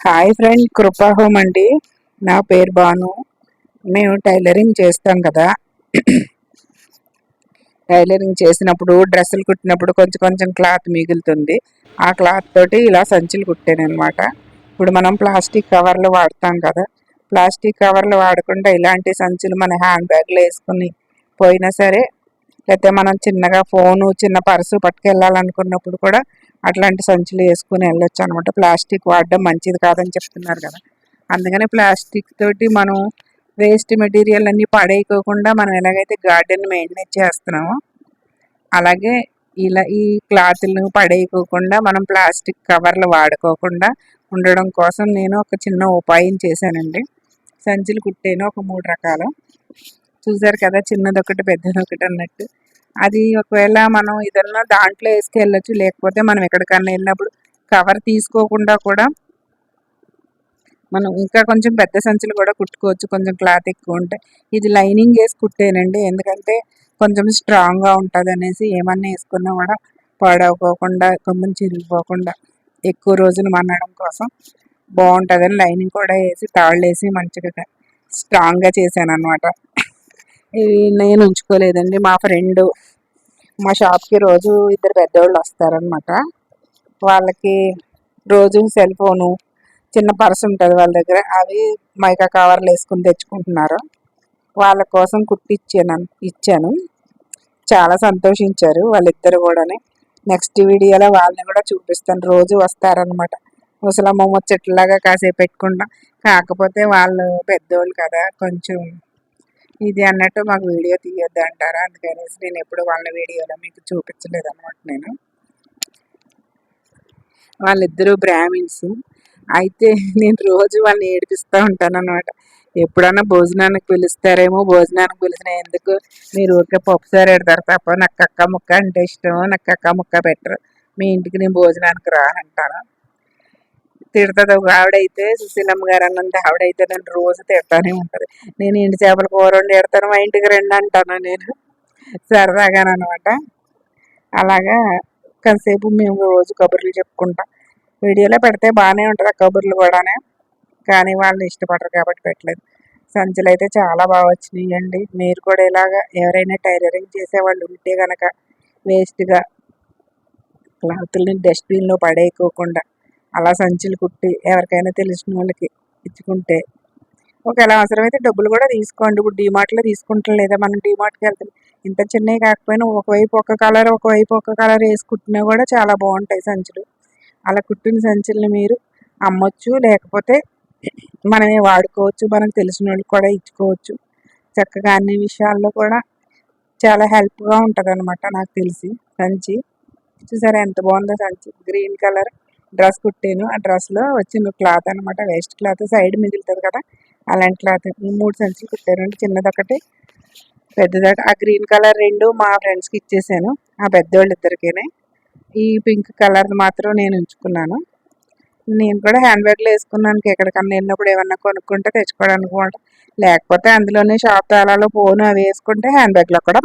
Hi friend కృపా home అండి. నా పేరు బాను మేము టైలరింగ్ చేస్తాం కదా. టైలరింగ్ చేసినప్పుడు డ్రెస్సులు కుట్టినప్పుడు కొంచెం కొంచెం క్లాత్ మిగులుతుంది. ఆ క్లాత్ తోటి ఇలా సంచులు కుట్టాను అనమాట ఇప్పుడు మనం ప్లాస్టిక్ కవర్లు వాడతాం కదా. ప్లాస్టిక్ కవర్లు వాడకుండా ఇలాంటి సంచులు మన హ్యాండ్ బ్యాగ్లో వేసుకుని పోయినా సరే లేకపోతే మనం చిన్నగా ఫోను చిన్న పర్సు పట్టుకెళ్ళాలనుకున్నప్పుడు కూడా అట్లాంటి సంచులు వేసుకుని వెళ్ళొచ్చు అనమాట ప్లాస్టిక్ వాడడం మంచిది కాదని చెప్తున్నారు కదా. అందుకని ప్లాస్టిక్ తోటి మనం వేస్ట్ మెటీరియల్ అన్నీ పడేయకోకుండా మనం ఎలాగైతే గార్డెన్ మెయింటైన్ చేస్తున్నామో అలాగే ఇలా ఈ క్లాత్లను పడేయకోకుండా మనం ప్లాస్టిక్ కవర్లు వాడుకోకుండా ఉండడం కోసం నేను ఒక చిన్న ఉపాయం చేశానండి. సంచులు కుట్టాను ఒక మూడు రకాలు. చూసారు కదా చిన్నదొకటి పెద్దదొకటి అన్నట్టు. అది ఒకవేళ మనం ఏదన్నా దాంట్లో వేసుకెళ్ళచ్చు లేకపోతే మనం ఎక్కడికన్నా వెళ్ళినప్పుడు కవర్ తీసుకోకుండా కూడా మనం ఇంకా కొంచెం పెద్ద సంచులు కూడా కుట్టుకోవచ్చు కొంచెం క్లాత్ ఎక్కువ ఉంటే. ఇది లైనింగ్ వేసి కుట్టేనండి ఎందుకంటే కొంచెం స్ట్రాంగ్గా ఉంటుంది అనేసి ఏమన్నా వేసుకున్నా కూడా పాడవకోకుండా కొంచెం చిరిగిపోకుండా ఎక్కువ రోజులు మన్నడం కోసం బాగుంటుందని లైనింగ్ కూడా వేసి తాళ్ళు వేసి మంచిగా స్ట్రాంగ్గా చేశాను అనమాట ఇవి నేను ఉంచుకోలేదండి. మా ఫ్రెండ్ మా షాప్కి రోజు ఇద్దరు పెద్దవాళ్ళు వస్తారనమాట వాళ్ళకి రోజు సెల్ ఫోను చిన్న పర్స్ ఉంటుంది వాళ్ళ దగ్గర. అవి మైకా కవర్లు వేసుకుని తెచ్చుకుంటున్నారు. వాళ్ళ కోసం కుట్టిచ్చాను ఇచ్చాను. చాలా సంతోషించారు వాళ్ళిద్దరు కూడా నెక్స్ట్ వీడియోలో వాళ్ళని కూడా చూపిస్తాను. రోజు వస్తారనమాట ముసలమ్మ ముచ్చట్లాగా కాసేపు పెట్టుకుంటాం కాకపోతే వాళ్ళు పెద్దోళ్ళు కదా కొంచెం ఇది అన్నట్టు మాకు వీడియో తీయొద్దు అంటారా? అందుకనేసి నేను ఎప్పుడు వాళ్ళ వీడియోలో మీకు చూపించలేదు అనమాట నేను. వాళ్ళిద్దరూ బ్రాహ్మిన్స్. అయితే నేను రోజు వాళ్ళని ఏడిపిస్తూ ఉంటాను అనమాట ఎప్పుడన్నా భోజనానికి పిలుస్తారేమో భోజనానికి పిలిచిన ఎందుకు? మీరు ఊరికే పప్పు సార్ తప్ప నాకు కక్క ముక్క అంటే ఇష్టం నాకు కక్క ముక్క పెట్టరు. మీ ఇంటికి నేను భోజనానికి రానంటాను? తిడుతుంది ఒక ఆవిడైతే సుశీలమ్మ గారు అన్నంత ఆవిడైతే నన్ను రోజు తిడతానే ఉంటుంది. నేను ఇంటి చేపల కూర వండి ఎడతాను మా ఇంటికి రండి అంటాను నేను. సరదాగానమాట అలాగా కాసేపు మేము రోజు కబుర్లు చెప్పుకుంటాం. వీడియోలో పెడితే బాగానే ఉంటుంది ఆ కబుర్లు కూడానే. కానీ వాళ్ళు ఇష్టపడరు కాబట్టి పెట్టలేదు. సంచులు అయితే చాలా బాగా వచ్చినాయి అండి మీరు కూడా ఇలాగా ఎవరైనా టైలరింగ్ చేసేవాళ్ళు ఉంటే కనుక వేస్ట్గా క్లాత్ని డస్ట్బిన్లో పడేయకోకుండా అలా సంచులు కుట్టి ఎవరికైనా తెలిసిన వాళ్ళకి ఇచ్చుకుంటే ఒకవేళ అవసరమైతే డబ్బులు కూడా తీసుకోండి. ఇప్పుడు డీమార్ట్లో తీసుకుంటాం లేదా మనం డీమార్ట్కి వెళ్తాం. ఇంత చిన్నవి కాకపోయినా ఒకవైపు ఒక కలర్ ఒకవైపు ఒక కలర్ వేసుకుంటున్నా కూడా చాలా బాగుంటాయి సంచులు. అలా కుట్టిన సంచుల్ని మీరు అమ్మొచ్చు లేకపోతే మనమే వాడుకోవచ్చు మనకు తెలిసిన వాళ్ళకి కూడా ఇచ్చుకోవచ్చు. చక్కగా అన్ని విషయాల్లో కూడా చాలా హెల్ప్గా ఉంటుంది అనమాట నాకు తెలిసి. సంచి చూసారా ఎంత బాగుందో సంచి? Green colour. డ్రెస్ కుట్టాను. ఆ డ్రెస్లో వచ్చిన క్లాత్ అనమాట వేస్ట్ క్లాత్ సైడ్ మిగులుతుంది కదా. అలాంటి క్లాత్ మూడు సంచులు కుట్టాను అంటే చిన్నది ఒకటి పెద్దదట ఆ గ్రీన్ కలర్ రెండు మా ఫ్రెండ్స్కి ఇచ్చేసాను. ఆ పెద్దవాళ్ళు ఇద్దరికీనే ఈ పింక్ కలర్ మాత్రం నేను ఉంచుకున్నాను. నేను కూడా హ్యాండ్ బ్యాగ్లో వేసుకున్నాను. ఎక్కడికన్నా వెళ్ళినప్పుడు ఏమన్నా కొనుక్కుంటే తెచ్చుకోవడానికి లేకపోతే అందులోనే షాప్ తాళాలో ఫోన్ అవి వేసుకుంటే హ్యాండ్ బ్యాగ్లో కూడా